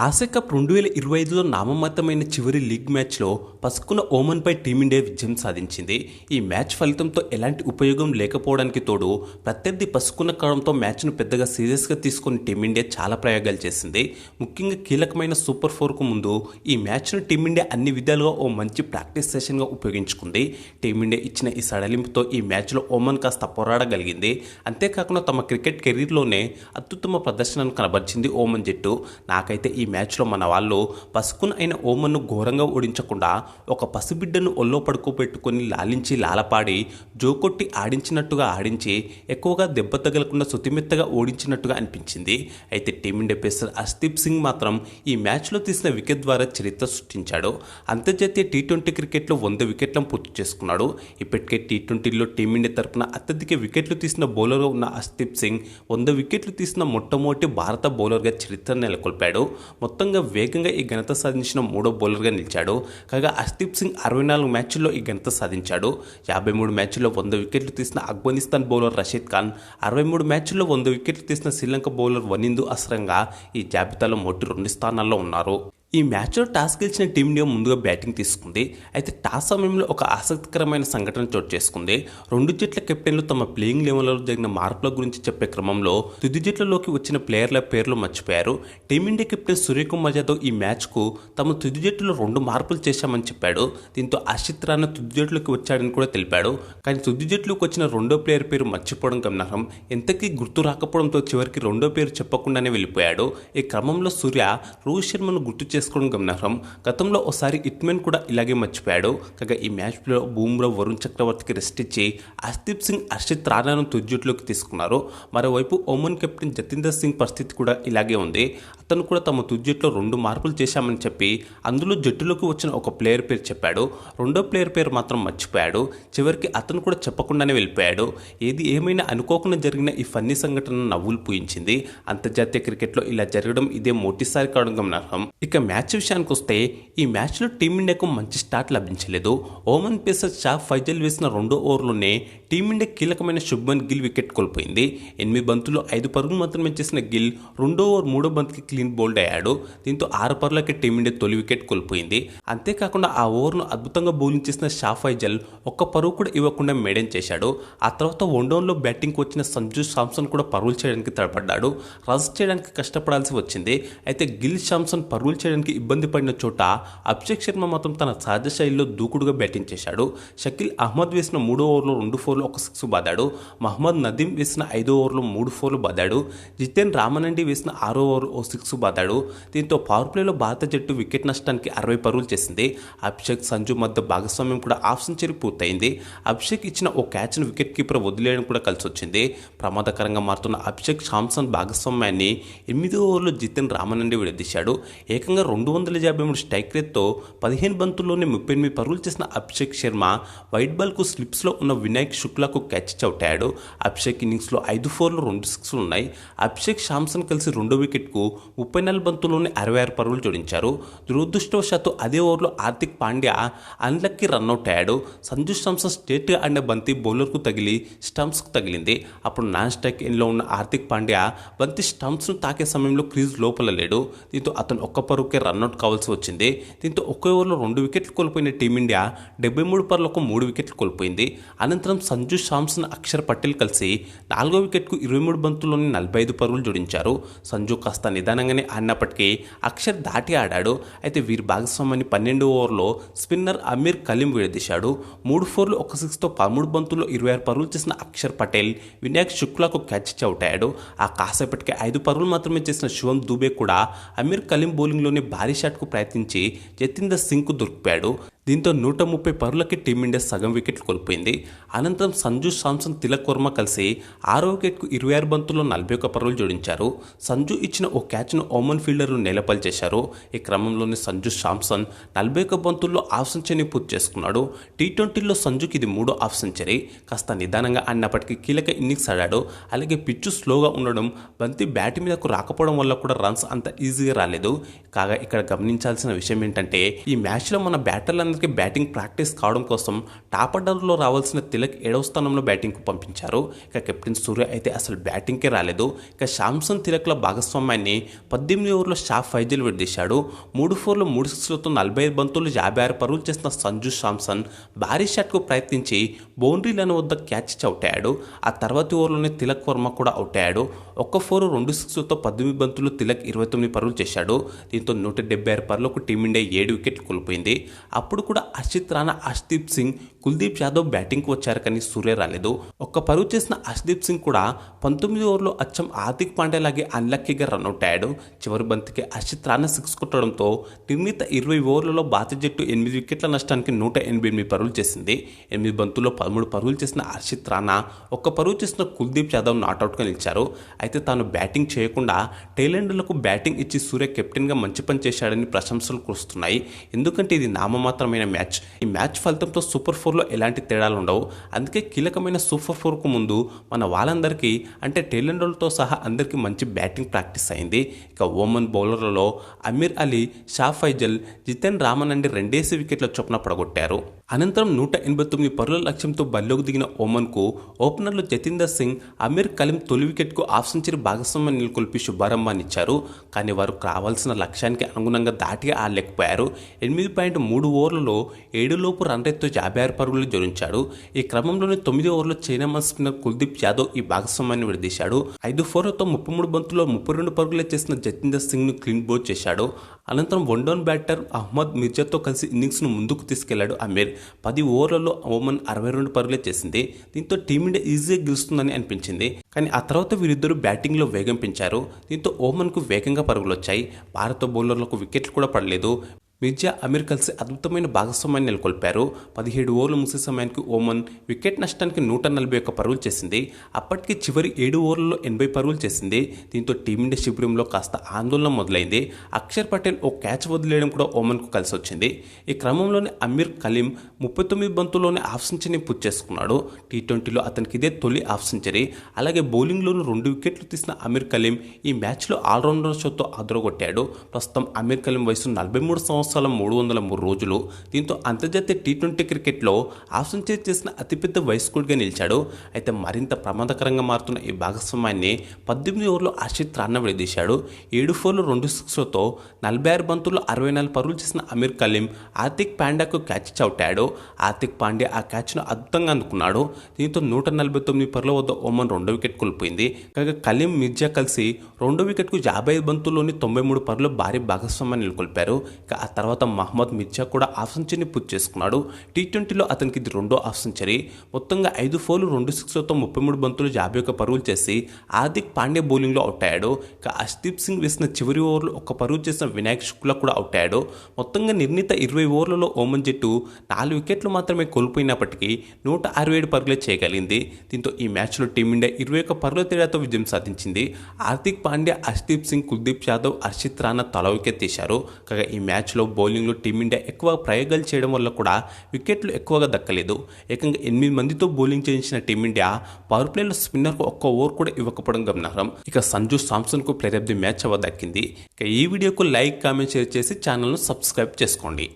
Asia cup రెండు వేల ఇరవై ఐదులో నామమాత్రమైన చివరి లీగ్ మ్యాచ్లో పసుకున్న ఓమన్పై టీమిండియా విజయం సాధించింది. ఈ మ్యాచ్ ఫలితంతో ఎలాంటి ఉపయోగం లేకపోవడానికి తోడు ప్రత్యర్థి పసుకున్న కావడంతో మ్యాచ్ను పెద్దగా సీరియస్గా తీసుకుని టీమిండియా చాలా ప్రయోగాలు చేసింది. ముఖ్యంగా కీలకమైన సూపర్ ఫోర్కు ముందు ఈ మ్యాచ్ను టీమిండియా అన్ని విధాలుగా ఓ మంచి ప్రాక్టీస్ సెషన్గా ఉపయోగించుకుంది. టీమిండియా ఇచ్చిన ఈ సడలింపుతో ఈ మ్యాచ్లో ఓమన్ కాస్త పోరాడగలిగింది. అంతేకాకుండా తమ క్రికెట్ కెరీర్లోనే అత్యుత్తమ ప్రదర్శనను కనబరిచింది ఓమన్ జట్టు. నాకైతే ఈ ఈ మ్యాచ్లో మన వాళ్ళు పసుకున్ అయిన ఓమన్ను ఘోరంగా ఓడించకుండా ఒక పసిబిడ్డను ఒల్లో పడుకోబెట్టుకొని లాలించి లాలపాడి జోకొట్టి ఆడించినట్టుగా ఆడించి ఎక్కువగా దెబ్బ తగలకుండా సుతిమెత్తగా ఓడించినట్టుగా అనిపించింది. అయితే టీమిండియా పేసర్ అస్దీప్ సింగ్ మాత్రం ఈ మ్యాచ్లో తీసిన వికెట్ ద్వారా చరిత్ర సృష్టించాడు. అంతర్జాతీయ టీ ట్వంటీ క్రికెట్లో వంద వికెట్లను పూర్తి చేసుకున్నాడు. ఇప్పటికే టీ ట్వంటీలో టీమిండియా తరపున అత్యధిక వికెట్లు తీసిన బౌలర్గా ఉన్న హర్దీప్ సింగ్ వంద వికెట్లు తీసిన మొట్టమొదటి భారత బౌలర్గా చరిత్ర నెలకొల్పాడు. మొత్తంగా వేగంగా ఈ ఘనత సాధించిన మూడో బౌలర్గా నిలిచాడు. కాగా హర్దీప్ సింగ్ అరవై నాలుగు మ్యాచ్ల్లో ఈ ఘనత సాధించాడు. యాభై మూడు మ్యాచ్ల్లో వంద వికెట్లు తీసిన ఆఫ్ఘనిస్తాన్ బౌలర్ రషీద్ ఖాన్ అరవై మూడు మ్యాచ్ల్లో వంద వికెట్లు తీసిన శ్రీలంక బౌలర్ వనిందు అసరంగా ఈ జాబితాలో మొట్టి రెండు స్థానాల్లో ఉన్నారు. ఈ మ్యాచ్లో టాస్ గెలిచిన టీమిండియా ముందుగా బ్యాటింగ్ తీసుకుంది. అయితే టాస్ సమయంలో ఒక ఆసక్తికరమైన సంఘటన చోటు చేసుకుంది. రెండు జట్ల కెప్టెన్లు తమ ప్లేయింగ్ లెవెల్లో జరిగిన మార్పుల గురించి చెప్పే క్రమంలో తుది జట్లలోకి వచ్చిన ప్లేయర్ల పేర్లు మర్చిపోయారు. టీమిండియా కెప్టెన్ సూర్యకుమార్ యాదవ్ ఈ మ్యాచ్కు తమ తుది జట్టులో రెండు మార్పులు చేశామని చెప్పాడు. దీంతో అర్షిత్ రాణా తుది జట్టులోకి వచ్చాడని కూడా తెలిపాడు. కానీ తుది జట్టులోకి వచ్చిన రెండో ప్లేయర్ పేరు మర్చిపోవడం గమనార్హం. ఎంతకీ గుర్తు రాకపోవడంతో చివరికి రెండో పేరు చెప్పకుండానే వెళ్ళిపోయాడు. ఈ క్రమంలో సూర్య రోహిత్ శర్మను గుర్తు చేసుకోవడం గమనార్హం గతంలో ఒకసారి ఇట్మెన్ కూడా ఇలాగే మర్చిపోయాడు. కాగా ఈ మ్యాచ్లో బూమ్రా వరుణ్ చక్రవర్తికి రెస్ట్ ఇచ్చి అస్దీప్ సింగ్ హర్షిత్ రాణాను తుజ్జుట్లోకి తీసుకున్నారు. మరోవైపు ఒమన్ కెప్టెన్ జతీందర్ సింగ్ పరిస్థితి కూడా ఇలాగే ఉంది. అతను కూడా తమ తుజ్జుట్లో రెండు మార్పులు చేశామని చెప్పి అందులో జట్టులోకి వచ్చిన ఒక ప్లేయర్ పేరు చెప్పాడు. రెండో ప్లేయర్ పేరు మాత్రం మర్చిపోయాడు. చివరికి అతను కూడా చెప్పకుండానే వెళ్ళిపోయాడు. ఏది ఏమైనా అనుకోకుండా జరిగిన ఈ ఫన్నీ సంఘటన నవ్వులు పూయించింది. అంతర్జాతీయ క్రికెట్లో ఇలా జరగడం ఇదే మొదటిసారి కావడం గమనార్హం. ఇక మ్యాచ్ విషయానికి వస్తే ఈ మ్యాచ్లో టీమిండియాకు మంచి స్టార్ట్ లభించలేదు. ఓమన్ పేసర్ షా ఫైజల్ వేసిన రెండో ఓవర్లోనే టీమిండియా కీలకమైన శుభ్మన్ గిల్ వికెట్ కోల్పోయింది. ఎనిమిది బంతులు ఐదు పరుగులు మాత్రమే చేసిన గిల్ రెండో ఓవర్ మూడో బంతికి క్లీన్ బౌల్డ్ అయ్యాడు. దీంతో ఆరు పరులకి టీమిండియా తొలి వికెట్ కోల్పోయింది. అంతేకాకుండా ఆ ఓవర్ను అద్భుతంగా బౌలింగ్ చేసిన షా ఫైజల్ ఒక్క పరుగు కూడా ఇవ్వకుండా మేడన్ చేశాడు. ఆ తర్వాత వన్డౌన్లో బ్యాటింగ్కి వచ్చిన సంజు శాంసన్ కూడా పరుగులు చేయడానికి తడపడ్డాడు. రన్స్ చేయడానికి కష్టపడాల్సి వచ్చింది. అయితే గిల్ శాంసన్ పరుగులు చేయడానికి ఇబ్బంది పడిన చోట అభిషేక్ శర్మ మాత్రం తన సహజ శైలిలో దూకుడుగా బ్యాటింగ్ చేశాడు. షకీల్ అహ్మద్ వేసిన మూడో ఓవర్లో రెండు ఫోర్లు ఒక సిక్స్ బాదాడు. మహమ్మద్ నదీం వేసిన ఐదో ఓవర్లో మూడు ఫోర్లు బాదాడు. జితేన్ రామనండి వేసిన ఆరో ఓవర్ ఓ సిక్స్ బాదాడు. దీంతో పవర్ ప్లేలో భారత జట్టు వికెట్ నష్టానికి అరవై పరుగులు చేసింది. అభిషేక్ సంజు మధ్య భాగస్వామ్యం కూడా హాఫ్ సెంచరీ పూర్తయింది. అభిషేక్ ఇచ్చిన ఓ క్యాచ్ను వికెట్ కీపర్ వదిలేయడం కూడా కలిసి వచ్చింది ప్రమాదకరంగా మారుతున్న అభిషేక్ శాంసన్ భాగస్వామ్యాన్ని ఎనిమిదో ఓవర్లో జితేన్ రామనండి విడదీశాడు. ఏకంగా రెండు వందల యాభై మూడు స్ట్రైక్ రేట్తో పదిహేను బంతుల్లోనే ముప్పై ఎనిమిది పరుగులు చేసిన అభిషేక్ శర్మ వైట్ బాల్కు స్లిప్స్లో ఉన్న వినాయక్ శుక్లాకు క్యాచ్ చౌటాడు అభిషేక్ ఇన్నింగ్స్లో ఐదు ఫోర్లు రెండు సిక్స్లు ఉన్నాయి. అభిషేక్ శాంసన్ కలిసి రెండో వికెట్కు ముప్పై నాలుగు బంతుల్లోనే అరవై ఆరు పరుగులు జోడించారు. దురదృష్టవశాత్తు అదే ఓవర్లో హార్దిక్ పాండ్యా అన్లక్కి రన్అట్ అయ్యాడు సంజు శాంసన్ స్టేట్ అండ్ బంతి బౌలర్కు తగిలి స్టంప్స్కు తగిలింది. అప్పుడు నాన్ స్ట్రైక్ ఇన్లో ఉన్న హార్దిక్ పాండ్యా బంతి స్టంప్స్ను తాకే సమయంలో క్రీజ్ లోపల లేడు. దీంతో అతను ఒక్క పరుగుకే రన్అట్ కావాల్సి వచ్చింది. దీంతో ఒకే ఓవర్లో రెండు వికెట్లు కోల్పోయిన టీమిండియా డెబ్బై మూడు పరులకు మూడు వికెట్లు కోల్పోయింది. అనంతరం సంజు శాంసన్ అక్షర్ పటేల్ కలిసి నాలుగో వికెట్కు ఇరవై మూడు బంతుల్లోని నలభై ఐదు పరుగులు జోడించారు. సంజు కాస్త నిదానంగానే ఆడినప్పటికీ అక్షర్ దాటి ఆడాడు. అయితే వీరి భాగస్వామ్యాన్ని పన్నెండు ఓవర్లో స్పిన్నర్ అమీర్ కలీం విడదీశాడు. మూడు ఫోర్లు ఒక సిక్స్తో పదమూడు బంతుల్లో ఇరవై ఆరు పరుగులు చేసిన అక్షర్ పటేల్ వినాయక్ శుక్లాకు క్యాచ్ చౌటాడు ఆ కాసేపటికి ఐదు పరుగులు మాత్రమే చేసిన శివం దూబే కూడా అమీర్ కలీం బౌలింగ్లోనే భారీ షాట్కు ప్రయత్నించి జతీందర్ సింగ్కు దొరికాడు దీంతో నూట ముప్పై పరులకి టీమిండియా సగం వికెట్లు కోల్పోయింది. అనంతరం సంజు శాంసన్ తిలక్ వర్మ కలిసి ఆరో వికెట్కు ఇరవై ఆరు బంతుల్లో నలభై ఒక్క పరులు జోడించారు. సంజు ఇచ్చిన ఓ క్యాచ్ను ఓమన్ ఫీల్డర్ను నేలపల్ చేశారు. ఈ క్రమంలోనే సంజు శాంసన్ నలభై ఒక్క బంతుల్లో హాఫ్ సెంచరీని పూర్తి చేసుకున్నాడు. టీ ట్వంటీలో సంజుకి ఇది మూడో హాఫ్ సెంచరీ. కాస్త నిదానంగా ఆడినప్పటికీ కీలక ఇన్నింగ్స్ ఆడాడు. అలాగే పిచ్చు స్లోగా ఉండడం బంతి బ్యాట్ మీదకు రాకపోవడం వల్ల కూడా రన్స్ అంత ఈజీగా రాలేదు. కాగా ఇక్కడ గమనించాల్సిన విషయం ఏంటంటే ఈ మ్యాచ్లో మన బ్యాటర్లను ఆటగాళ్ళందరికీ బ్యాటింగ్ ప్రాక్టీస్ కావడం కోసం టాప్ ఆర్డర్లో రావాల్సిన తిలక్ ఏడవ స్థానంలో బ్యాటింగ్కు పంపించారు. ఇక కెప్టెన్ సూర్య అయితే అసలు బ్యాటింగ్కే రాలేదు. ఇక శాంసన్ తిలక్ల భాగస్వామ్యాన్ని పద్దెనిమిది ఓవర్లో షా ఫైజల్ విడదీశాడు. మూడు ఫోర్లు మూడు సిక్స్లతో నలభై ఐదు బంతులు యాభై ఆరు పరుగులు చేసిన సంజు శాంసన్ భారీ షాట్కు ప్రయత్నించి బౌండరీ లైన్ వద్ద క్యాచ్ అవుట్ అయ్యాడు. ఆ తర్వాతి ఓవర్లోనే తిలక్ వర్మ కూడా అవుట్ అయ్యాడు. ఒక్క ఫోర్ రెండు సిక్స్లతో పద్దెనిమిది బంతులు తిలక్ ఇరవై తొమ్మిది పరుగులు చేశాడు. దీంతో నూట డెబ్బై ఆరు పరులకు టీమిండియా ఏడు వికెట్లు కోల్పోయింది. అప్పుడు కూడా హర్షిత్ రాణా హర్షదీప్ సింగ్ కుల్దీప్ యాదవ్ బ్యాటింగ్కి వచ్చారు కానీ సూర్య రాలేదు. ఒక్క పరుగు చేసిన హర్షదీప్ సింగ్ కూడా పంతొమ్మిది ఓవర్లో అచ్చం హార్దిక్ పాండే లాగే అన్లక్కీగా రన్అట్ అయ్యాడు. చివరి బంతికి హర్షిత్ రాణా సిక్స్ కొట్టడంతో నిర్ణీత ఇరవై ఓవర్లలో భారత జట్టు ఎనిమిది వికెట్ల నష్టానికి నూట ఎనభై ఎనిమిది పరుగులు చేసింది. ఎనిమిది బంతుల్లో పదమూడు పరుగులు చేసిన హర్షిత్ రాణా ఒక్క పరుగు చేసిన కుల్దీప్ యాదవ్ నాట్అవుట్గా నిలిచారు. అయితే తాను బ్యాటింగ్ చేయకుండా టైలెండ్లకు బ్యాటింగ్ ఇచ్చి సూర్య కెప్టెన్గా మంచి పని చేశాడని ప్రశంసలు కురుస్తున్నాయి. ఎందుకంటే ఇది నామమాత్రమైన మ్యాచ్. ఈ మ్యాచ్ ఫలితంతో సూపర్ ఫోర్ ఫోర్లో ఎలాంటి తేడాలు ఉండవు. అందుకే కీలకమైన సూపర్ ఫోర్కు ముందు మన వాళ్ళందరికీ అంటే టైలెండ్లతో సహా అందరికీ మంచి బ్యాటింగ్ ప్రాక్టీస్ అయింది. ఇక ఓమన్ బౌలర్లలో అమీర్ అలీ షా ఫైజల్ జితెన్ రామన్ అండి రెండేసి వికెట్ల చొప్పున పడగొట్టారు. అనంతరం నూట ఎనభై తొమ్మిది పరుల లక్ష్యంతో బరిలోకి దిగిన ఓమన్కు ఓపెనర్లు జతీందర్ సింగ్ అమీర్ కలీం తొలి వికెట్కు హాఫ్ సెంచరీ భాగస్వామ్యం నెలకొల్పి శుభారంభాన్నిచ్చారు. కానీ వారు కావాల్సిన లక్ష్యానికి అనుగుణంగా దాటిగా ఆడలేకపోయారు. ఎనిమిది పాయింట్ మూడు ఓవర్లలో ఏడులోపు రన్ రేట్తో యాభై ఆరు పరుగులు జోడించాడు. ఈ క్రమంలోనే తొమ్మిది ఓవర్లో చైనామన్ స్పిన్నర్ కుల్దీప్ యాదవ్ ఈ భాగస్వామ్యాన్ని విడదీశాడు. ఐదు ఫోర్లతో ముప్పై మూడు బంతుల్లో ముప్పై రెండు పరుగులే చేసిన జతీందర్ సింగ్ను క్లీన్ బోర్డ్ చేశాడు. అనంతరం వన్ డౌన్ బ్యాటర్ అహ్మద్ మిర్జాతో కలిసి ఇన్నింగ్స్ను ముందుకు తీసుకెళ్ళాడు అమీర్. పది ఓవర్లలో ఓమన్ అరవై రెండు పరుగులే చేసింది. దీంతో టీమిండియా ఈజీగా గెలుస్తుందని అనిపించింది. కానీ ఆ తర్వాత వీరిద్దరూ బ్యాటింగ్లో వేగం పెంచారు. దీంతో ఓమన్కు వేగంగా పరుగులు వచ్చాయి భారత బౌలర్లకు వికెట్లు కూడా పడలేదు. మిర్జా అమీర్ కలిసి అద్భుతమైన భాగస్వామ్యాన్ని నెలకొల్పారు. పదిహేడు ఓవర్లు ముగిసే సమయానికి ఓమన్ వికెట్ నష్టానికి నూట నలభై ఒక్క పరుగులు చేసింది. అప్పటికి చివరి ఏడు ఓవర్లలో ఎనభై పరుగులు చేసింది. దీంతో టీమిండియా శిబిరంలో కాస్త ఆందోళన మొదలైంది. అక్షర్ పటేల్ ఓ క్యాచ్ వదిలేయడం కూడా ఓమన్కు కలిసి వచ్చింది. ఈ క్రమంలోనే అమీర్ కలీం ముప్పై తొమ్మిది బంతుల్లోనే హాఫ్ సెంచరీని పూర్తి చేసుకున్నాడు. టీ ట్వంటీలో అతనికి ఇదే తొలి హాఫ్ సెంచరీ. అలాగే బౌలింగ్లోనూ రెండు వికెట్లు తీసిన అమీర్ కలీం ఈ మ్యాచ్లో ఆల్రౌండర్ షోతో అదరగొట్టాడు ప్రస్తుతం అమీర్ కలీం వయసు నలభై మూడు సంవత్సరం మూడు వందల మూడు రోజులు దీంతో అంతర్జాతీయ టీ ట్వంటీ క్రికెట్లో హాఫ్ సెంచరీ చేసిన అతిపెద్ద వయస్కుడిగా నిలిచాడు. అయితే మరింత ప్రమాదకరంగా మారుతున్న ఈ భాగస్వామ్యాన్ని పద్దెనిమిది ఓవర్లో హర్షిత్ రాన్న విడదీశాడు ఏడు ఫోర్లు రెండు సిక్స్లతో నలభై ఆరు బంతుల్లో అరవై నాలుగు పరుగులు చేసిన అమీర్ కలీం ఆర్తిక్ పాండ్యాకు క్యాచ్ చౌటాడు ఆర్తిక్ పాండ్యా ఆ క్యాచ్ను అద్భుతంగా అందుకున్నాడు. దీంతో నూట నలభై తొమ్మిది పరుల వద్ద ఓమన్ రెండో వికెట్ కోల్పోయింది. కాగా కలీం మిర్జా కలిసి రెండో వికెట్కు యాభై ఐదు బంతుల్లోని తొంభై మూడు పరులు భారీ భాగస్వామ్యాన్ని నెలకొల్పారు. ఇక ఆ తర్వాత మహమ్మద్ మిర్జా కూడా హాఫ్ సెంచరీని పూర్తి చేసుకున్నాడు. టీ ట్వంటీలో అతనికి ఇది రెండో హాఫ్ సెంచరీ. మొత్తంగా ఐదు ఫోర్లు రెండు సిక్స్లతో ముప్పై మూడు బంతులు యాభై ఒక పరుగులు చేసి హార్దిక్ పాండ్యా బౌలింగ్లో అవుట్ అయ్యాడు. ఇక అష్దీప్ సింగ్ వేసిన చివరి ఓవర్లో ఒక పరుగు చేసిన వినాయక్ శుక్లా కూడా అవుట్ అయ్యాడు. మొత్తంగా నిర్ణీత ఇరవై ఓవర్లలో ఓమన్ జట్టు నాలుగు వికెట్లు మాత్రమే కోల్పోయినప్పటికీ నూట అరవై ఏడు పరుగులే చేయగలిగింది. దీంతో ఈ మ్యాచ్లో టీమిండియా ఇరవై ఒక్క పరుగుల తేడాతో విజయం సాధించింది. హార్దిక్ పాండ్యా అష్దీప్ సింగ్ కుల్దీప్ యాదవ్ హర్షిత్ రాణా తల వికెట్ తీశారు కాగా ఈ మ్యాచ్లో బౌలింగ్లో టీమిండియా ఎక్కువ ప్రయోగాలు చేయడం వల్ల కూడా వికెట్లు ఎక్కువగా దక్కలేదు. ఏకంగా ఎనిమిది మందితో బౌలింగ్ చేయించిన టీమిండియా పవర్ ప్లేలో స్పిన్నర్కు ఒక్క ఓవర్ కూడా ఇవ్వకపోవడం గమనార్హం. ఇక సంజు సామ్సన్కు ప్లేయర్ ఆఫ్ ది మ్యాచ్ అవ్వ దక్కింది ఇక ఈ వీడియోకు లైక్ కామెంట్ షేర్ చేసి ఛానల్ను సబ్స్క్రైబ్ చేసుకోండి.